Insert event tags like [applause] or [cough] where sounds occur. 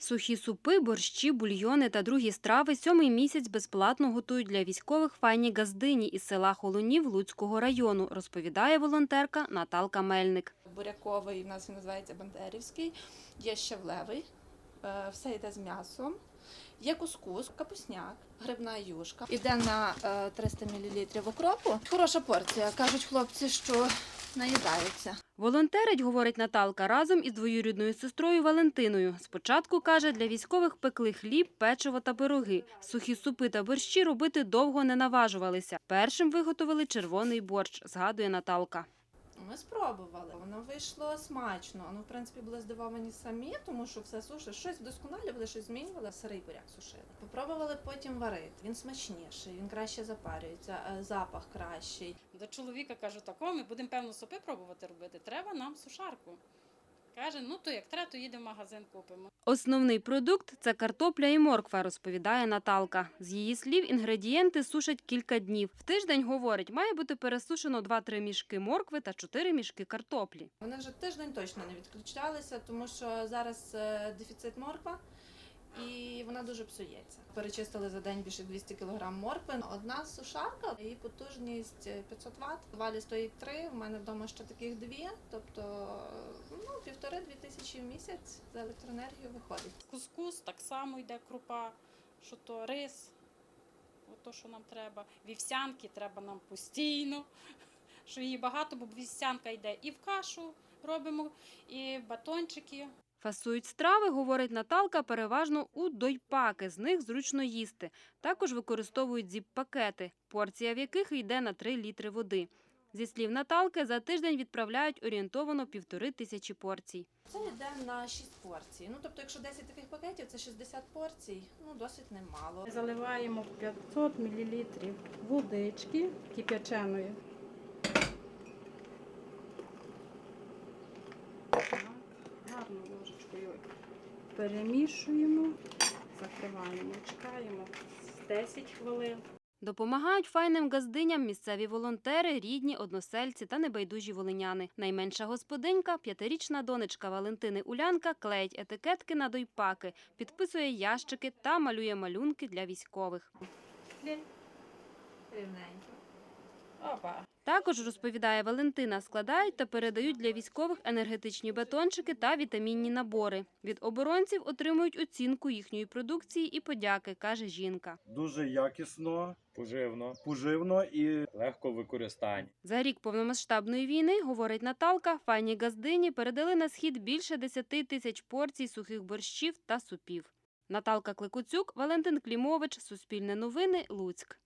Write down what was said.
Сухі супи, борщі, бульйони та другі страви сьомий місяць безплатно готують для військових файні газдині із села Холунів Луцького району, розповідає волонтерка Наталка Мельник. буряковий, у нас він називається бандерівський, є щавлевий, е, все йде з м'ясом. Є кускус, капусняк, грибна юшка. Іде на е, 300 мл окропу. Хороша порція. Кажуть хлопці, що наїдаються. Волонтерить, говорить Наталка, разом із двоюрідною сестрою Валентиною. Спочатку, каже, для військових пекли хліб, печиво та пироги. Сухі супи та борщі робити довго не наважувалися. Першим виготовили червоний борщ, згадує Наталка. Ми спробували. Воно вийшло смачно. Ну, в принципі, були здивовані самі, тому що все суше. Щось вдосконалювали, щось змінювали. Сирий буряк сушили. Попробували потім варити. Він смачніший, він краще запарюється, е, запах кращий. До чоловіка кажу, тако, ми будемо певно супи пробувати робити. Треба нам сушарку. Каже, ну то як треба, то їдемо в магазин купимо. Основний продукт – це картопля і морква, розповідає Наталка. З її слів, інгредієнти сушать кілька днів. В тиждень, говорить, має бути пересушено 2-3 мішки моркви та 4 мішки картоплі. Вони вже тиждень точно не відключалися, тому що зараз е, дефіцит морква. Вона дуже псується. Перечистили за день більше 200 кг моркви. Одна сушарка, її потужність е, 500 Вт. В валі стоїть три. У мене вдома ще таких дві. Тобто ну, півтори-дві тисячі в місяць за електроенергію виходить. Кускус так само йде крупа, що то рис, ото що нам треба. Вівсянки треба нам постійно, [laughs] що її багато, бо вівсянка йде і в кашу робимо, і батончики. Фасують страви, говорить Наталка, переважно у дойпаки. З них зручно їсти. Також використовують зіп-пакети, порція в яких йде на 3 літри води. Зі слів Наталки, за тиждень відправляють орієнтовано півтори тисячі порцій. Це йде на 6 порцій. Ну тобто, якщо 10 таких пакетів, це 60 порцій. Ну досить немало. Заливаємо 500 мл водички кип'яченої. Перемішуємо, закриваємо, чекаємо 10 хвилин. Допомагають файним газдиням місцеві волонтери, рідні, односельці та небайдужі волиняни. Найменша господинька, п'ятирічна донечка Валентини Улянка, клеїть етикетки на дойпаки, підписує ящики та малює малюнки для військових. Рівненько. Також, розповідає Валентина, складають та передають для військових енергетичні батончики та вітамінні набори. Від оборонців отримують оцінку їхньої продукції і подяки, каже жінка. дуже якісно, поживно, поживно і легко в використанні. За рік повномасштабної війни, говорить Наталка, файні газдині передали на схід більше 10 тисяч порцій сухих борщів та супів. Наталка Кликуцюк, Валентин Клімович, Суспільне новини, Луцьк.